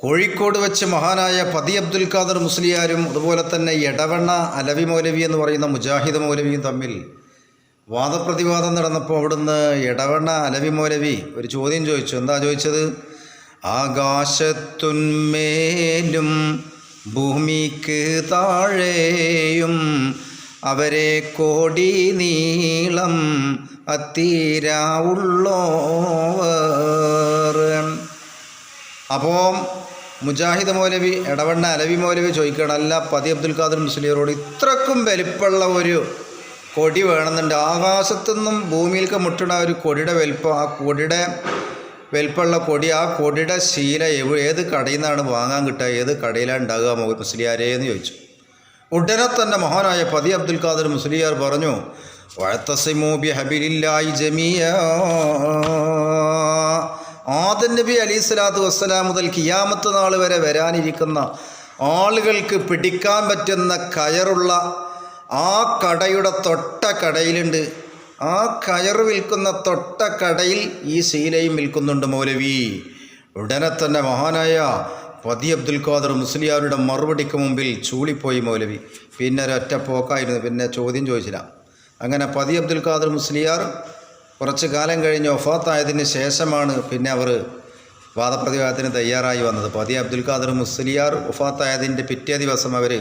കോഴിക്കോട് വെച്ച് മഹാനായ പതി അബ്ദുൽ ഖാദർ മുസ്ലിയാരും അതുപോലെ തന്നെ എടവണ്ണ അലവി മൗലവി എന്ന് പറയുന്ന മുജാഹിദ് മൗലവിയും തമ്മിൽ വാദപ്രതിവാദം നടന്നപ്പോൾ അവിടുന്ന് എടവണ്ണ അലവി മൗലവി ഒരു ചോദ്യം ചോദിച്ചു. എന്താ ചോദിച്ചത്? ആകാശത്തുന്മേലും ഭൂമിക്ക് താഴെയും അവരെ കോടി നീളം അത്തീരാവുള്ളോവർ. അപ്പോൾ മുജാഹിദ് മൗലവി എടവണ്ണ അലവി മൗലവി ചോദിക്കണം അല്ല പതി അബ്ദുൽ ഖാദർ മുസ്ലിയറോട് ഇത്രക്കും വലിപ്പമുള്ള ഒരു കൊടി വേണമെന്നുണ്ട്. ആകാശത്തുനിന്നും ഭൂമിയിലേക്ക് മുട്ടണ ഒരു കൊടിയുടെ വലിപ്പം ആ കൊടിയുടെ വലിപ്പമുള്ള കൊടി ആ കൊടിയുടെ ശീല ഏത് കടയിൽ നിന്നാണ് വാങ്ങാൻ കിട്ടുക ഏത് കടയിലാണ് ഉണ്ടാകുക മുസ്ലിയാരേ എന്ന് ചോദിച്ചു. ഉടനെ തന്നെ മഹാനായ പതി അബ്ദുൽ ഖാദർ മുസ്ലിയാർ പറഞ്ഞു വഴത്തസിമൂബി ഹബിലില്ലായി ജമിയ നബി അലി സ്വലാത്തു വസ്സലാം മുതൽ കിയാമത്ത് നാൾ വരെ വരാനിരിക്കുന്ന ആളുകൾക്ക് പിടിക്കാൻ പറ്റുന്ന കയറുള്ള ആ കടയുടെ തൊട്ട കടയിലുണ്ട്. ആ കയർ വിൽക്കുന്ന തൊട്ട കടയിൽ ഈ ശീലയും വിൽക്കുന്നുണ്ട് മൗലവി. ഉടനെ തന്നെ മഹാനായ പതി അബ്ദുൽ ഖാദർ മുസ്ലിയാരുടെ മറുപടിക്ക് മുമ്പിൽ ചൂളിപ്പോയി മൗലവി. പിന്നെ ഒരൊറ്റ പോക്കായിരുന്നു. പിന്നെ ചോദ്യം ചോദിച്ചില്ല. അങ്ങനെ പതി അബ്ദുൽ ഖാദർ മുസ്ലിയാർ കുറച്ച് കാലം കഴിഞ്ഞ് ഒഫാത്തായതിന് ശേഷമാണ് പിന്നെ അവർ വാദപ്രതിവാദത്തിന് തയ്യാറായി വന്നത്. പതി അബ്ദുൽ ഖാദർ മുസ്ലിയാർ ഒഫാത്തായതിന്റെ പിറ്റേ ദിവസം അവർ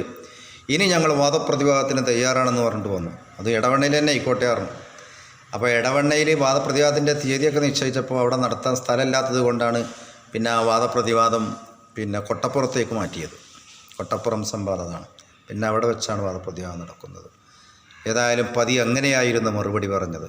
ഇനി ഞങ്ങൾ വാദപ്രതിവാദത്തിന് തയ്യാറാണെന്ന് പറഞ്ഞിട്ട് വന്നു. അത് ഇടവണ്ണയിൽ തന്നെ ആയിക്കോട്ടെ പറഞ്ഞു. അപ്പോൾ ഇടവണ്ണയിൽ വാദപ്രതിവാദത്തിന്റെ തീയതിയൊക്കെ നിശ്ചയിച്ചപ്പോൾ അവിടെ നടത്താൻ സ്ഥലമില്ലാത്തത് കൊണ്ടാണ് പിന്നെ ആ വാദപ്രതിവാദം പിന്നെ കൊട്ടപ്പുറത്തേക്ക് മാറ്റിയത്. കൊട്ടപ്പുറം സംവാദമാണ് പിന്നെ അവിടെ വെച്ചാണ് വാദപ്രതിവാദം നടക്കുന്നത്. ഏതായാലും പതി അങ്ങനെയായിരുന്നു മറുപടി പറഞ്ഞത്.